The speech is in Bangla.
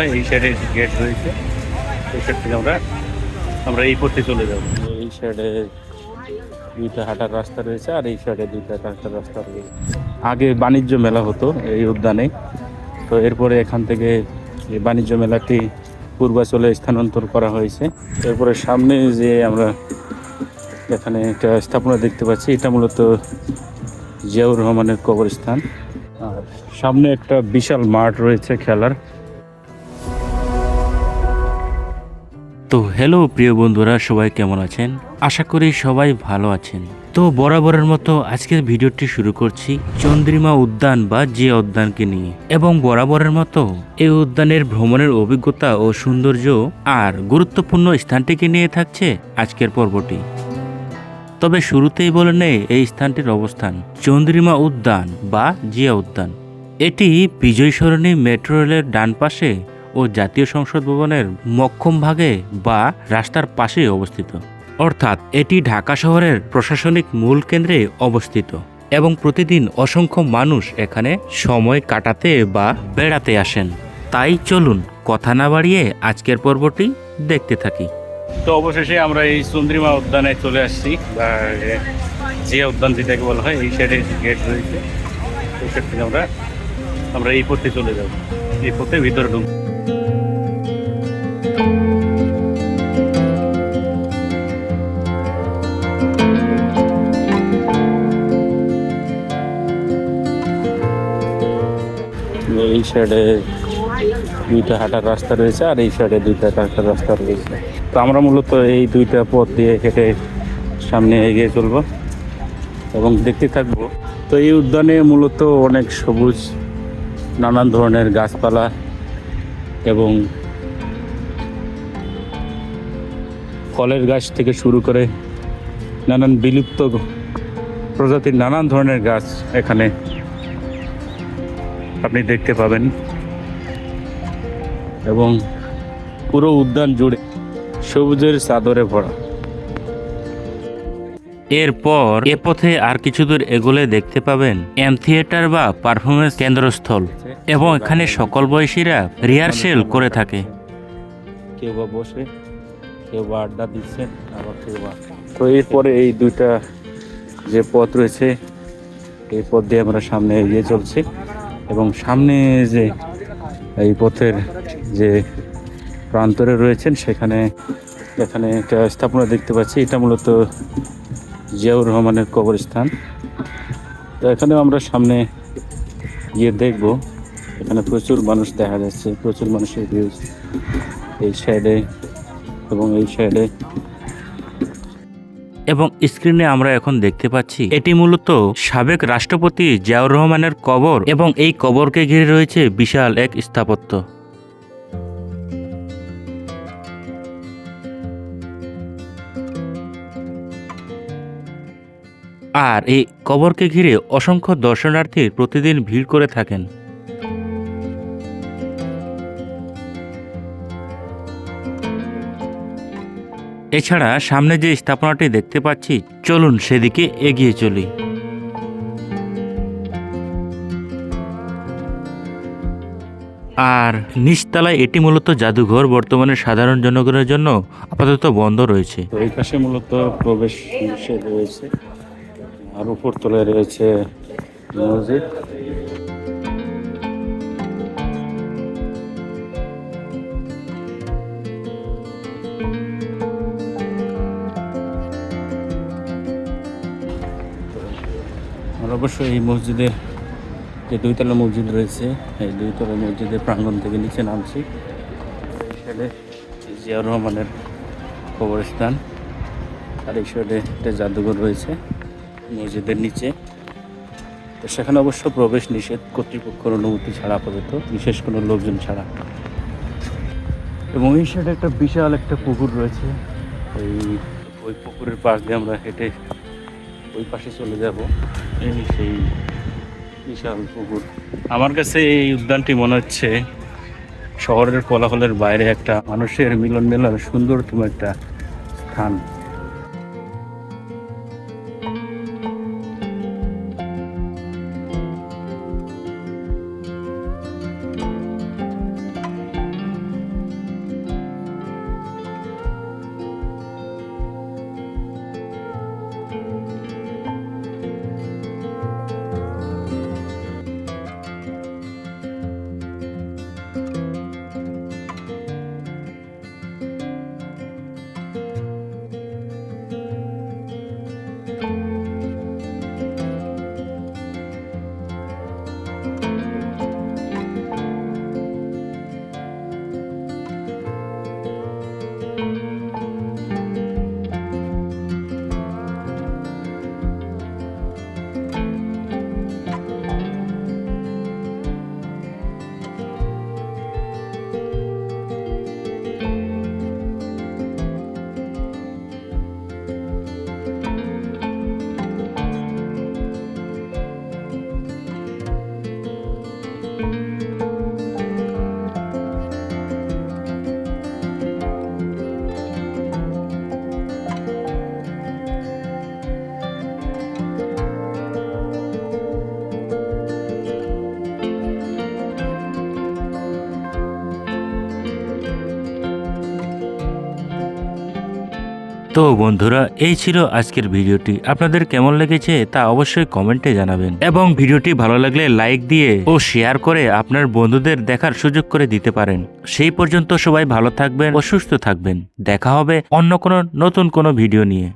হয় এই সাইডে গেট রয়েছে। এই সাইড থেকে আমরা আমরা এই পথে চলে যাব। এই সাইডে দুইটা হাঁটার রাস্তা রয়েছে আর এই সাইডে দুইটা হাঁটার রাস্তা রয়েছে। আগে বাণিজ্য মেলা হতো এই উদ্যানে। তো এরপরে এখান থেকে এই বাণিজ্য মেলাটি পূর্বাচলে স্থানান্তর করা হয়েছে। এরপরে সামনে যে আমরা এখানে একটা স্থাপনা দেখতে পাচ্ছি এটা মূলত জিয়াউর রহমানের কবরস্থান। আর সামনে একটা বিশাল মাঠ রয়েছে খেলার। তো হ্যালো প্রিয় বন্ধুরা, সবাই কেমন আছেন? আশা করি সবাই ভালো আছেন। তো বরাবরের মতো আজকের ভিডিওটি শুরু করছি চন্দ্রিমা উদ্যান বা যে উদ্যানকে নিয়ে। এবং বরাবরের মতো এই উদ্যানের ভ্রমণের অভিজ্ঞতা ও সৌন্দর্য আর গুরুত্বপূর্ণ স্থানটিকে নিয়ে থাকছে আজকের পর্বটি। তবে শুরুতেই বলে নেই এই স্থানটির অবস্থান, চন্দ্রিমা উদ্যান বা জিয়া উদ্যান। এটি বিজয় সরণী মেট্রো রেলের ডান পাশে ও জাতীয় সংসদ ভবনের মক্ষম ভাগে বা রাস্তার পাশে অবস্থিত। অর্থাৎ এটি ঢাকা শহরের প্রশাসনিক মূল কেন্দ্রে অবস্থিত এবং প্রতিদিন অসংখ্য মানুষ এখানে সময় কাটাতে বা বেড়াতে আসেন। তাই চলুন কথা না বাড়িয়ে আজকের পর্বটি দেখতে থাকি। তো অবশেষে আমরা এই চন্দ্রিমা উদ্যানে চলে আসছি। বা জিয়া উদ্যান যেটাকে বলা হয়, এই সাইডে গেট রয়েছে। এই সাইড থেকে আমরা আমরা এই পথে চলে যাব। এই পথে ভিতরে ঢুক এই সাইডে দুইটা হাঁটার রাস্তা রয়েছে আর এই সাইডে দুইটা হাঁটার রাস্তা রয়েছে। তো আমরা মূলত এই দুইটা পথ দিয়ে হেঁটে সামনে এগিয়ে চলবো এবং দেখতে থাকব। তো এই উদ্যানে মূলত অনেক সবুজ, নানান ধরনের গাছপালা এবং ফলের গাছ থেকে শুরু করে নানান বিলুপ্ত প্রজাতির নানান ধরনের গাছ এখানে আপনি দেখতে পাবেন। এবং পুরো উদ্যান জুড়ে সবুজের চাদরে ভরা। এরপর এ পথে আর কিছু দূর এগোলে দেখতে পাবেন এম থিয়েটার বা পারফরমেন্স কেন্দ্রস্থল এবং এখানে সকল বয়সীরা রিহার্সেল করে থাকে। কেউ বা বসে কেউ বা আড্ডা দিচ্ছেন আবার কেউ বা তো এরপরে এই দুইটা যে পথ রয়েছে এই পথ দিয়ে আমরা সামনে এগিয়ে চলছি। এবং সামনে যে এই পথের যে প্রান্তরে রয়েছেন, সেখানে এখানে একটা স্থাপনা দেখতে পাচ্ছি। এটা মূলত জিয়াউর রহমানের কবরস্থান। তো এখানেও আমরা সামনে গিয়ে দেখব। এখানে প্রচুর মানুষ দেখা যাচ্ছে, প্রচুর মানুষের ভিড় এই সাইডে এবং এই সাইডে এবং স্ক্রিনে আমরা এখন দেখতে পাচ্ছি, এটি মূলত সাবেক রাষ্ট্রপতি জিয়াউর রহমানের কবর এবং এই কবরকে ঘিরে রয়েছে বিশাল এক স্থাপত্য। আর এই কবরকে ঘিরে অসংখ্য দর্শনার্থী প্রতিদিন ভিড় করে থাকেন। এছাড়া সামনে যে স্থাপনাটি দেখতে পাচ্ছি, চলুন সেদিকে এগিয়ে চলি। আর নিচতলায় এটি মূলত জাদুঘর, বর্তমানে সাধারণ জনগণের জন্য আপাতত বন্ধ রয়েছে। এই পাশে মূলত প্রবেশ রয়েছে। আর উপর তলায় রয়েছে মসজিদ। আমরা অবশ্যই এই মসজিদের যে দুইতলা মসজিদ রয়েছে, এই দুইতলা মসজিদের প্রাঙ্গণ থেকে নিচে নামছি। জিয়াউর রহমানের কবরস্থান আর এই সাইডে একটা জাদুঘর রয়েছে মসজিদের নিচে। তো সেখানে অবশ্য প্রবেশ নিষেধ কর্তৃপক্ষের অনুমতি ছাড়া আপাতত, বিশেষ কোনো লোকজন ছাড়া। এবং এই সাইডে একটা বিশাল একটা পুকুর রয়েছে। এই ওই পুকুরের পাশ দিয়ে আমরা হেঁটে ওই পাশে চলে যাব। এই সেই বিশাল পুকুর। আমার কাছে এই উদ্যানটি মনে হচ্ছে শহরের কোলাহলের বাইরে একটা মানুষের মিলন মেলার সুন্দরতম একটা স্থান। তো বন্ধুরা, এই ছিল আজকের ভিডিওটি। আপনাদের কেমন লেগেছে তা অবশ্যই কমেন্টে জানাবেন। এবং ভিডিওটি ভালো লাগলে লাইক দিয়ে ও শেয়ার করে আপনার বন্ধুদের দেখার সুযোগ করে দিতে পারেন। সেই পর্যন্ত সবাই ভালো থাকবেন ও সুস্থ থাকবেন। দেখা হবে অন্য কোনো নতুন কোনো ভিডিও নিয়ে।